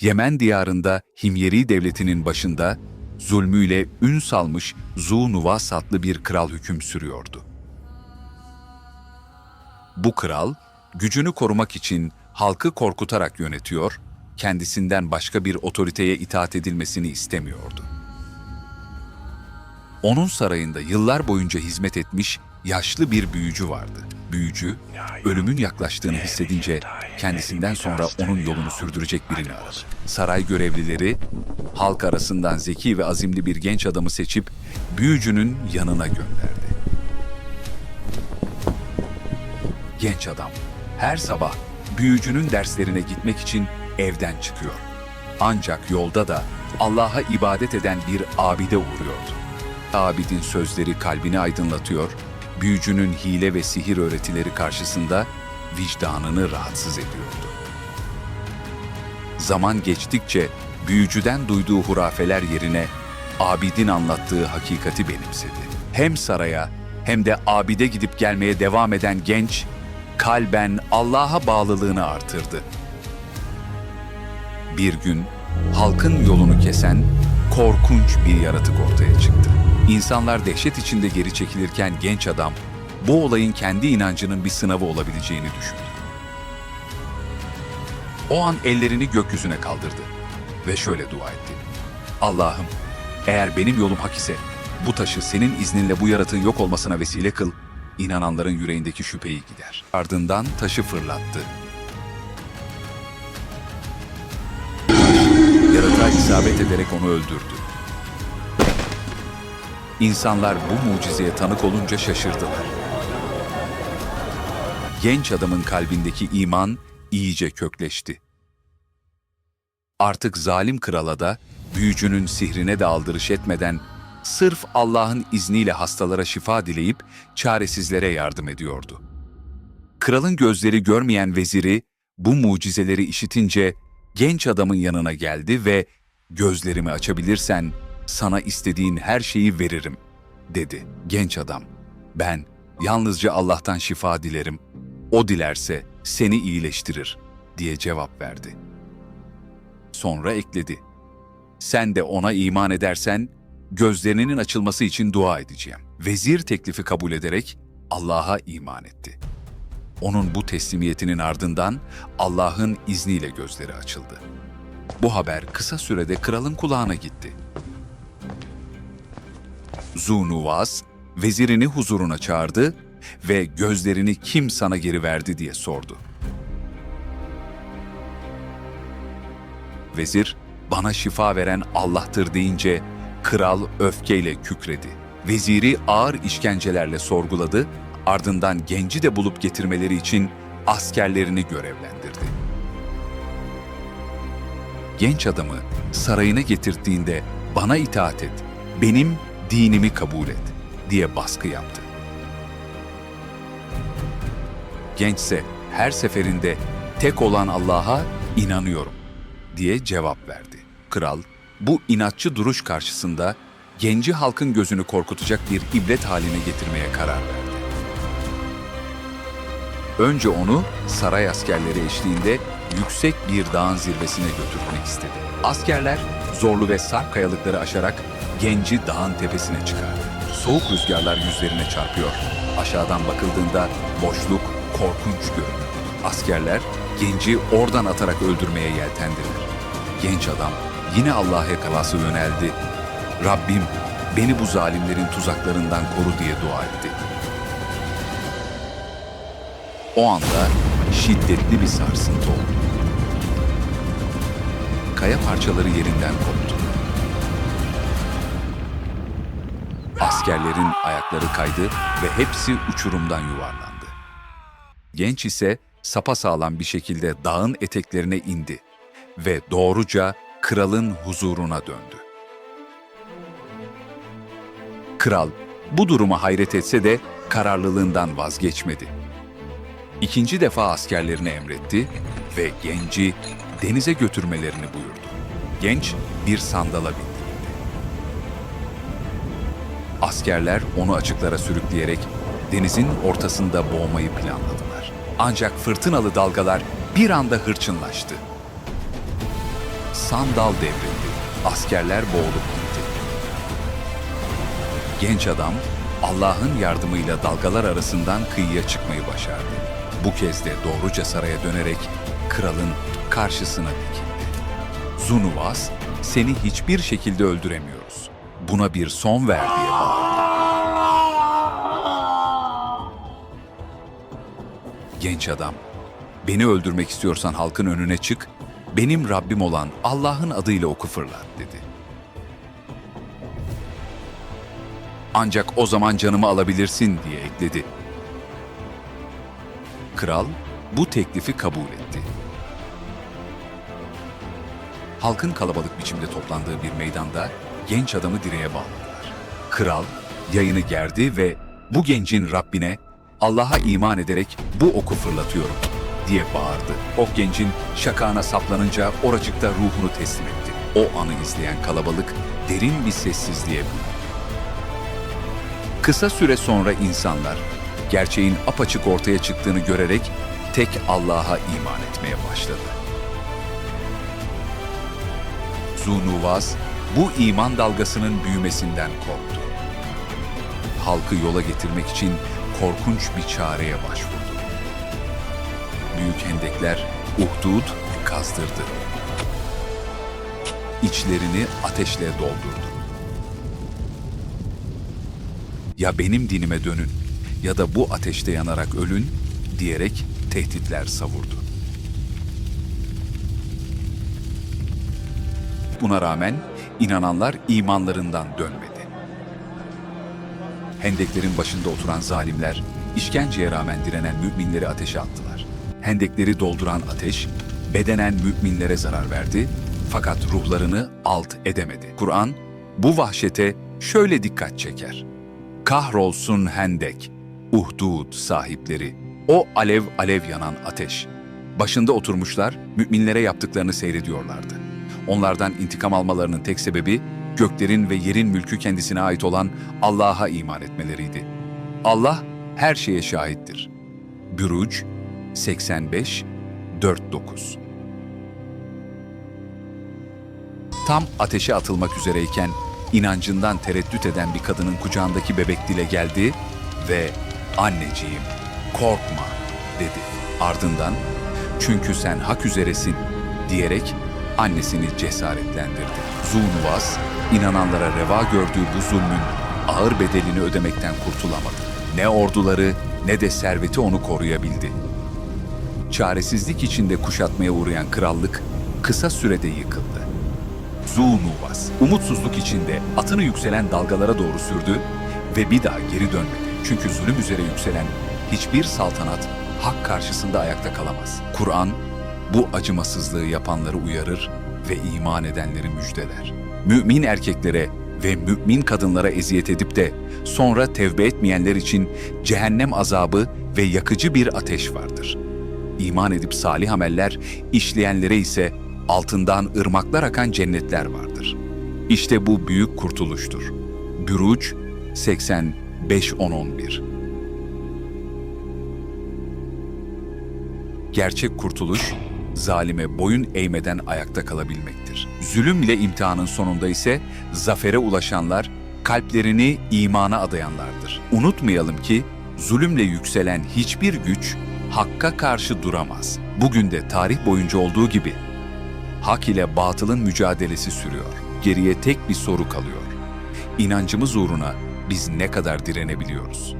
Yemen diyarında Himyeri devletinin başında zulmüyle ün salmış Zu Nuvas adlı bir kral hüküm sürüyordu. Bu kral, gücünü korumak için halkı korkutarak yönetiyor, kendisinden başka bir otoriteye itaat edilmesini istemiyordu. Onun sarayında yıllar boyunca hizmet etmiş yaşlı bir büyücü vardı. Büyücü, ölümün yaklaştığını hissedince kendisinden sonra onun yolunu sürdürecek birini aradı. Saray görevlileri, halk arasından zeki ve azimli bir genç adamı seçip büyücünün yanına gönderdi. Genç adam her sabah büyücünün derslerine gitmek için evden çıkıyor. Ancak yolda da Allah'a ibadet eden bir abide uğruyordu. Abidin sözleri kalbini aydınlatıyor, büyücünün hile ve sihir öğretileri karşısında vicdanını rahatsız ediyordu. Zaman geçtikçe büyücüden duyduğu hurafeler yerine Abidin anlattığı hakikati benimsedi. Hem saraya hem de abide gidip gelmeye devam eden genç, kalben Allah'a bağlılığını artırdı. Bir gün halkın yolunu kesen korkunç bir yaratık ortaya çıktı. İnsanlar dehşet içinde geri çekilirken genç adam bu olayın kendi inancının bir sınavı olabileceğini düşündü. O an ellerini gökyüzüne kaldırdı ve şöyle dua etti. Allah'ım eğer benim yolum hak ise bu taşı senin izninle bu yaratığın yok olmasına vesile kıl, inananların yüreğindeki şüpheyi gider. Ardından taşı fırlattı. Yaratığa isabet ederek onu öldürdü. İnsanlar bu mucizeye tanık olunca şaşırdılar. Genç adamın kalbindeki iman iyice kökleşti. Artık zalim krala da büyücünün sihrine de aldırış etmeden sırf Allah'ın izniyle hastalara şifa dileyip çaresizlere yardım ediyordu. Kralın gözleri görmeyen veziri bu mucizeleri işitince genç adamın yanına geldi ve gözlerimi açabilirsen sana istediğin her şeyi veririm dedi. Genç adam ben yalnızca Allah'tan şifa dilerim. O dilerse seni iyileştirir diye cevap verdi. Sonra ekledi. Sen de ona iman edersen gözlerinin açılması için dua edeceğim. Vezir teklifi kabul ederek Allah'a iman etti. Onun bu teslimiyetinin ardından Allah'ın izniyle gözleri açıldı. Bu haber kısa sürede kralın kulağına gitti. Zunuvaz, vezirini huzuruna çağırdı ve gözlerini kim sana geri verdi diye sordu. Vezir, bana şifa veren Allah'tır deyince kral öfkeyle kükredi. Veziri ağır işkencelerle sorguladı, ardından genci de bulup getirmeleri için askerlerini görevlendirdi. Genç adamı sarayına getirttiğinde bana itaat et, benim dinimi kabul et diye baskı yaptı. Gençse her seferinde tek olan Allah'a inanıyorum diye cevap verdi. Kral bu inatçı duruş karşısında genci halkın gözünü korkutacak bir ibret haline getirmeye karar verdi. Önce onu saray askerleri eşliğinde yüksek bir dağın zirvesine götürmek istedi. Askerler zorlu ve sarp kayalıkları aşarak genci dağın tepesine çıkardı. Soğuk rüzgarlar yüzlerine çarpıyor. Aşağıdan bakıldığında boşluk korkunç görünüyor. Askerler genci oradan atarak öldürmeye yeltendiler. Genç adam yine Allah'a yakalası yöneldi. Rabbim beni bu zalimlerin tuzaklarından koru diye dua etti. O anda şiddetli bir sarsıntı oldu. Kaya parçaları yerinden koptu. Askerlerin ayakları kaydı ve hepsi uçurumdan yuvarlandı. Genç ise sapasağlam bir şekilde dağın eteklerine indi ve doğruca kralın huzuruna döndü. Kral bu duruma hayret etse de kararlılığından vazgeçmedi. İkinci defa askerlerine emretti ve genci denize götürmelerini buyurdu. Genç bir sandala bindirildi. Askerler onu açıklara sürükleyerek denizin ortasında boğmayı planladılar. Ancak fırtınalı dalgalar bir anda hırçınlaştı. sandal devrildi. Askerler boğulup gitti. Genç adam Allah'ın yardımıyla dalgalar arasından kıyıya çıkmayı başardı. Bu kez de doğruca saraya dönerek kralın karşısına dikildi. Zunuvas, seni hiçbir şekilde öldüremiyoruz. Buna bir son ver diye bağırdı. Genç adam, beni öldürmek istiyorsan halkın önüne çık, benim Rabbim olan Allah'ın adıyla oku fırlat dedi. Ancak o zaman canımı alabilirsin diye ekledi. Kral bu teklifi kabul etti. Halkın kalabalık biçimde toplandığı bir meydanda genç adamı direğe bağladılar. Kral yayını gerdi ve bu gencin Rabbine Allah'a iman ederek bu oku fırlatıyorum diye bağırdı. Ok gencin şakağına saplanınca oracıkta ruhunu teslim etti. O anı izleyen kalabalık derin bir sessizliğe büründü. Kısa süre sonra insanlar gerçeğin apaçık ortaya çıktığını görerek tek Allah'a iman etmeye başladı. Zunuvaz bu iman dalgasının büyümesinden korktu. Halkı yola getirmek için korkunç bir çareye başvurdu. Büyük hendekler Uhdud kazdırdı. İçlerini ateşle doldurdu. Ya benim dinime dönün ya da bu ateşte yanarak ölün diyerek tehditler savurdu. Buna rağmen inananlar imanlarından dönmedi. Hendeklerin başında oturan zalimler işkenceye rağmen direnen müminleri ateşe attılar. Hendekleri dolduran ateş bedenen müminlere zarar verdi fakat ruhlarını alt edemedi. Kur'an bu vahşete şöyle dikkat çeker. Kahrolsun hendek, uhdud sahipleri, o alev alev yanan ateş. Başında oturmuşlar, müminlere yaptıklarını seyrediyorlardı. Onlardan intikam almalarının tek sebebi, göklerin ve yerin mülkü kendisine ait olan Allah'a iman etmeleriydi. Allah her şeye şahittir. Büruc 85 4-9 Tam ateşe atılmak üzereyken inancından tereddüt eden bir kadının kucağındaki bebek dile geldi ve anneciğim korkma dedi. Ardından çünkü sen hak üzeresin diyerek annesini cesaretlendirdi. Zunuvaz inananlara reva gördüğü bu zulmün ağır bedelini ödemekten kurtulamadı. Ne orduları ne de serveti onu koruyabildi. Çaresizlik içinde kuşatmaya uğrayan krallık kısa sürede yıkıldı. Zunuvas, umutsuzluk içinde atını yükselen dalgalara doğru sürdü ve bir daha geri dönmedi. Çünkü zulüm üzere yükselen hiçbir saltanat hak karşısında ayakta kalamaz. Kur'an bu acımasızlığı yapanları uyarır ve iman edenleri müjdeler. Mümin erkeklere ve mümin kadınlara eziyet edip de sonra tevbe etmeyenler için cehennem azabı ve yakıcı bir ateş vardır. İman edip salih ameller işleyenlere ise altından ırmaklar akan cennetler vardır. İşte bu büyük kurtuluştur. Büruc 85-10-11 Gerçek kurtuluş, zalime boyun eğmeden ayakta kalabilmektir. Zulüm ile imtihanın sonunda ise zafere ulaşanlar, kalplerini imana adayanlardır. Unutmayalım ki, zulümle yükselen hiçbir güç, hakka karşı duramaz. Bugün de tarih boyunca olduğu gibi, hak ile batılın mücadelesi sürüyor. Geriye tek bir soru kalıyor. İnancımız uğruna biz ne kadar direnebiliyoruz?